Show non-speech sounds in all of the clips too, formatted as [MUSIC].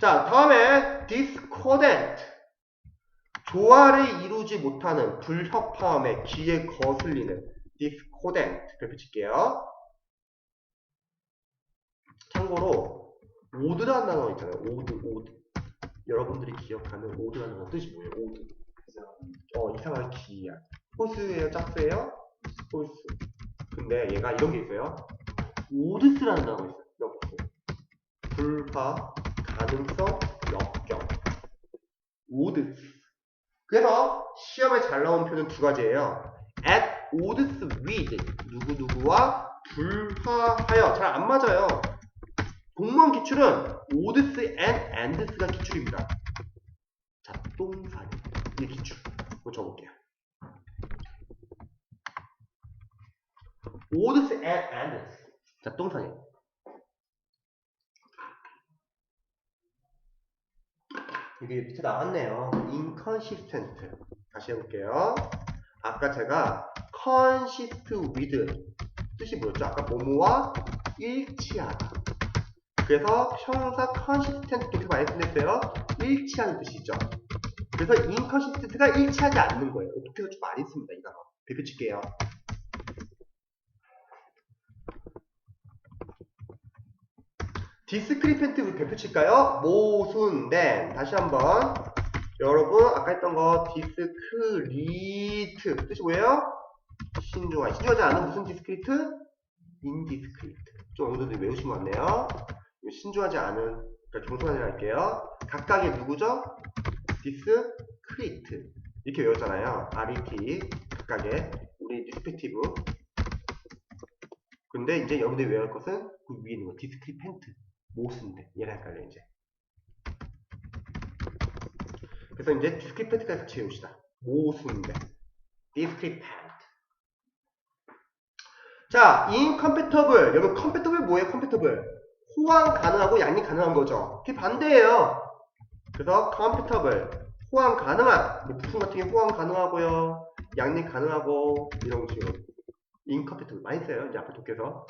자, 다음에 discordant. 조화를 이루지 못하는 불협화음의 귀에 거슬리는 discordant 펼칠게요. 참고로 오드라는 단어 있잖아요. 오드, 오드. 여러분들이 기억하는 오드라는 단어 뜻이 뭐예요? 오드. 어, 이상한 기야. 호스예요? 짝스예요? 호스. 근데 얘가 이런 게 있어요. 오드스라는 단어가 있어요. 이렇게. 불화, 가능성, 역경. 오드스. 그래서 시험에 잘 나온 표는 두 가지예요. at odds with 누구누구와 불화하여 잘 안 맞아요. 공무원 기출은 odds and ands가 기출입니다. 자, 똥사리. 이게 기출. 한번 적어볼게요. odds and ands. 자, 똥사리. 이게 밑에 나왔네요. inconsistent. 다시 해볼게요. 아까 제가 consist with 뜻이 뭐였죠? 아까 뭐뭐와 일치하다. 그래서 형사 consistent 이렇게 많이 쓰냈어요. 일치하는 뜻이죠. 그래서 inconsistent가 일치하지 않는 거예요. 독해서 좀 많이 씁니다. 이 단어. 대표 칠게요. 디스크리펜트 우리 대표 칠까요? 모순 된 다시 한번. 여러분 아까 했던 거 디스크리트. 뜻이 뭐예요? 신중하게 신중하지 않은 무슨 디스크리트? 인디스크리트. 좀 어느 정도 외우신 것 같네요. 신중하지 않은 그러니까 종소한이라 할게요. 각각의 누구죠? 디스크리트. 이렇게 외웠잖아요. RET 각각의 우리 리스펙티브. 근데 이제 여러분들이 외울 것은 그 위에 있는 거. 디스크리펜트 모순돼. 얘를 헷갈려 이제. 그래서 이제 디스크리펜트까지 외웁시다. 모순돼. 디스크리펜트 자 incompatible. 여러분 compatible 뭐예요? compatible? 호환 가능하고 양립 가능한 거죠. 그게 반대예요. 그래서 compatible. 호환 가능한. 뭐 부품 같은 게 호환 가능하고요? 양립 가능하고 이런 식으로. incompatible. 많이 써요 이제 앞에 독해서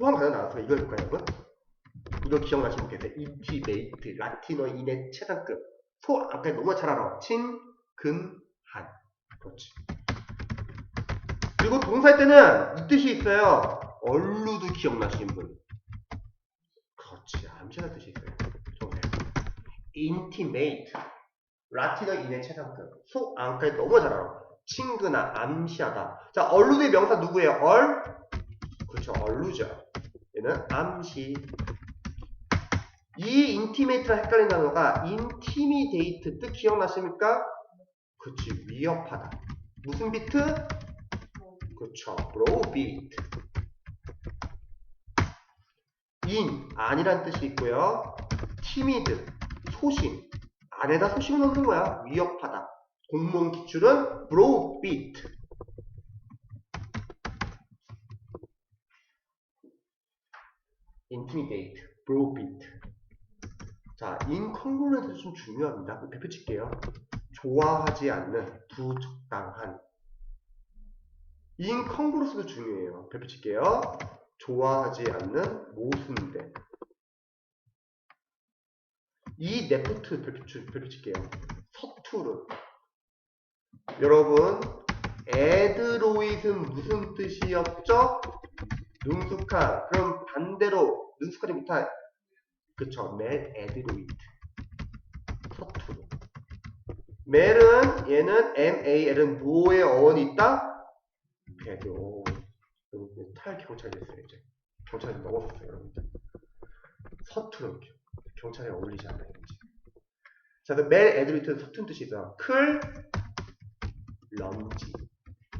호환 가능 나왔어요. 이거 해볼까요, 여러분? 이거 기억나시면 좋겠어요. 인티메이트, 라틴어 인의 최상급. 소, 아까 너무 잘 알아. 친, 근, 한. 그렇지. 그리고 동사할 때는 이 뜻이 있어요. 얼루도 기억나시는 분. 그렇지. 암시하는 뜻이 있어요. 좋네요. intimate, 라틴어 인의 최상급. 소, 아까까지 너무 잘 알아. 친근한, 암시하다. 자, 얼루드의 명사 누구예요? 얼? 그렇죠. 얼루죠. 얘는 암시. 이 인티메이트랑 헷갈리는 단어가 인티미데이트 뜻 기억나십니까? 그렇지. 위협하다. 무슨 비트? 그렇죠. 브로비트. 인 아니란 뜻이 있고요. 티미드 소심. 안에다 소심을 넣는 거야. 위협하다. 공무원 기출은 브로비트. Intimidate, browbeat. 자, incongruent도 좀 중요합니다. 대표 칠게요. 좋아하지 않는, 부적당한. incongruous도 중요해요. 대표 칠게요. 좋아하지 않는, 모순된. 이 네프트 별표, 칠게요. 서투른. 여러분, 에드로잇은 무슨 뜻이었죠? 능숙한. 그럼 반대로 능숙하지 못한. 그쵸. 멜 에드로이트. 서투르. 멜은 얘는 M-A-L은 뭐의 어원이 있다? 배도. 탈 경찰이 됐어요 이제. 경찰이 넘어섰어요 여러분들. 서투른. 경찰에 어울리지 않아요 이제. 자, 멜 에드로이트는 서툰 뜻이 있어요. 클, 럼지.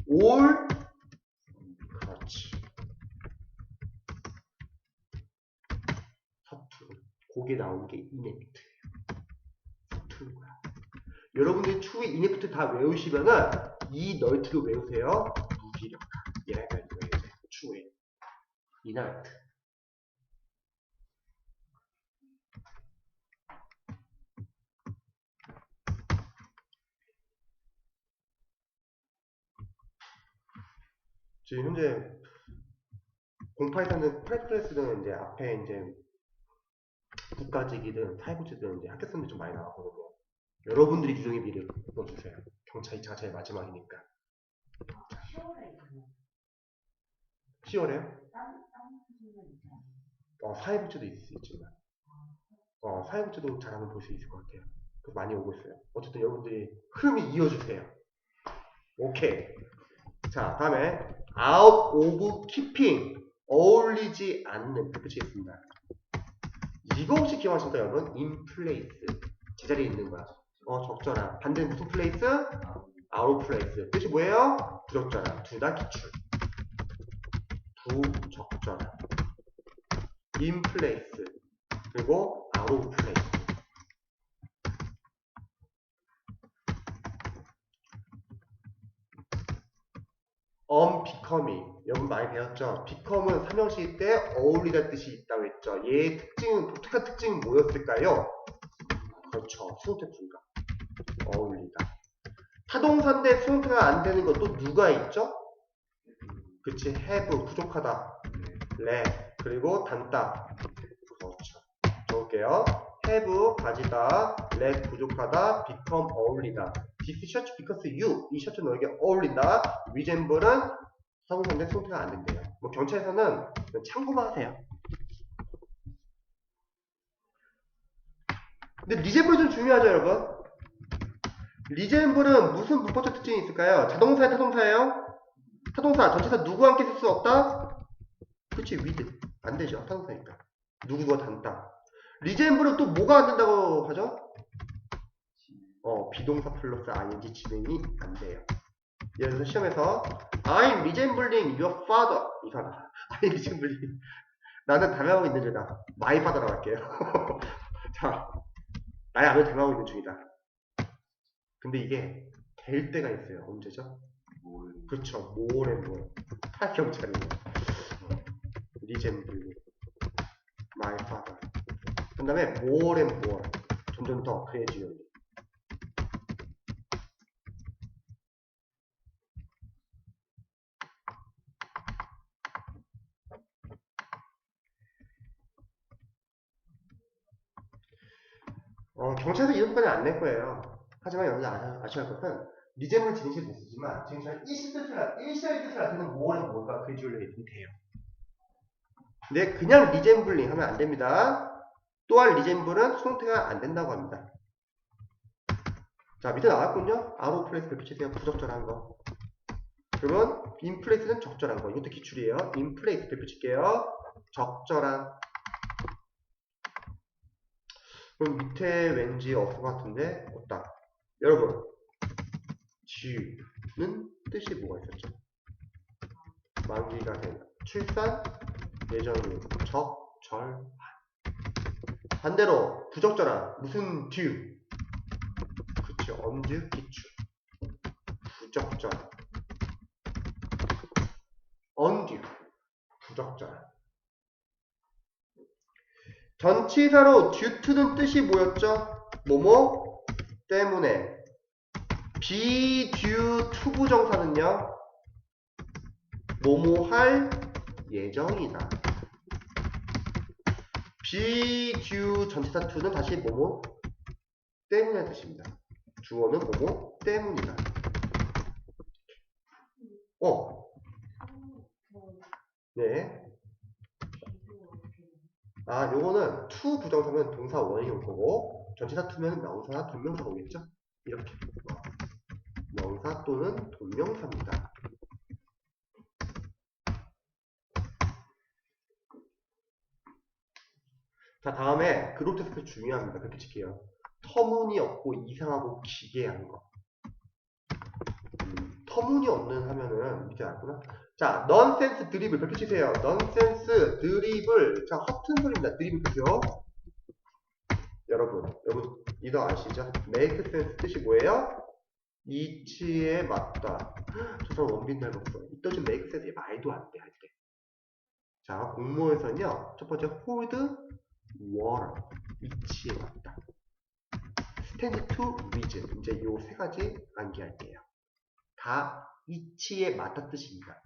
올, 그렇지. 거기에 나온 게 이네프트예요. 서투른 거야. 여러분들이 추후에 이네프트 다 외우시면은 이 널트를 외우세요. 무기력한. 얘가 이거예요. 추후에. 이널트. 지금 현재 공파에서는 프레프레스는 이제 앞에 이제 국가직이든 사회복지든 이제 쓰는데 좀 많이 나왔거든요. 여러분들이 규정에 미를 넣어주세요. 경차 2차가 제일 마지막이니까. 10월에 있잖아요. 10월에요? 딴, 딴 수준은 있잖아요. 어, 사회복지도 있, 있지만. 어, 사회복지도 잘하면 볼수 있을 것 같아요. 많이 오고 있어요. 어쨌든 여러분들이 흐름이 이어주세요. 오케이. 자, 다음에 out of keeping 어울리지 않는 붙이겠습니다. 이거 혹시 기억하십니까 여러분? place. 제자리에 있는 거야. 어 적절한 반대는 무슨 out of place. 뜻이 뭐예요? 부적절한 둘 다 기출. 부적절한 place. 그리고 out of place unbecoming 여러분 많이 배웠죠? become은 삼형식 때 어울리다 뜻이 있다고 했죠. 얘의 특징은 독특한 특징은 뭐였을까요? 그렇죠. 수동태 불가. 어울리다. 타동사인데 수동태가 안 되는 것도 누가 있죠? 그치. have 부족하다. lack 그리고 단다. 그렇죠. 적을게요. have 가지다. lack 부족하다. become 어울리다. This shirt because you 이 셔츠 너에게 어울린다. resemble은 타동사인데 수동태가 안 된대요. 뭐 경찰에서는 참고만 하세요. 근데 리젠블 좀 중요하죠, 여러분? 리젠블은 무슨 문법적 특징이 있을까요? 자동사야, 타동사예요? 타동사, 전체사 누구 함께 쓸 수 없다? 그치, 위드. 안 되죠, 타동사니까. 누구가 단다. 리젠블은 또 뭐가 안 된다고 하죠? 어, 비동사 플러스 ing 진행이 안 돼요. 예를 들어서 시험에서 I'm resembling your father. 이상하다. [LAUGHS] I'm resembling. 나는 닮아가고 있는 중이다. my father라고 할게요. [LAUGHS] 자, 나의 아들 닮아가고 있는 중이다. 근데 이게 될 때가 있어요. 언제죠? 그렇죠. more and more. 타경찰이에요. resembling my father. 그 다음에 and more. 점점 더 그래지요. 어, 경찰서 이름까지 안 낼 거예요. 하지만 아, 아셔야 할 것은 리젠블 진실 됐지만 지금 잘 일시 뜻을 일시의 뜻을 나타내는 뭐는 뭘까 있으면 돼요. 근데 그냥 리젠블링 하면 안 됩니다. 또한 리젠블은 수동태가 안 된다고 합니다. 자 밑에 나왔군요. 아로 플레이스 별표치세요. 부적절한 거. 그러면 인 플레이스는 적절한 거. 이것도 기출이에요. 인 플레이스 별표칠게요. 적절한 그럼 밑에 왠지 없을 것 같은데 없다. 여러분, 주는 뜻이 뭐가 있었죠? 만기가 된 출산 예정일 적절한. 반대로 부적절한 무슨 due 그쵸 언제 기출 부적절한 undue 부적절한 전치사로 due to는 뜻이 뭐였죠? 뭐뭐? 때문에. be due to 부정사는요? 뭐뭐 할 예정이다. be due 전치사 to는 다시 뭐뭐? 때문에 뜻입니다. 주어는 뭐뭐? 때문이다. 어, 네. 아, 요거는 to 부정사면 동사 원이 올 거고 전치사 to면 명사나 동명사가 오겠죠? 이렇게 어. 명사 또는 동명사입니다. 자, 다음에 그룹 테스트 중요합니다. 그렇게 칠게요. 터무니없고 이상하고 기괴한 거. 음, 터무니없는 하면은 밑에 나왔구나. 자, 넌센스 드리블 별표 치세요. 넌센스 드리블. 자, 허튼 소리입니다. 드리블 표죠. 여러분, 여러분 이거 아시죠? make sense 뜻이 뭐예요? 이치에 맞다. 저 사람 원빈 닮았어. 이떠지 make sense 말도 안 돼, 할 때. 자, 공모에서는요, 첫 번째 hold water. 이치에 맞다. stand to reason. 이제 요 세 가지 암기할게요. 다 이치에 맞다 뜻입니다.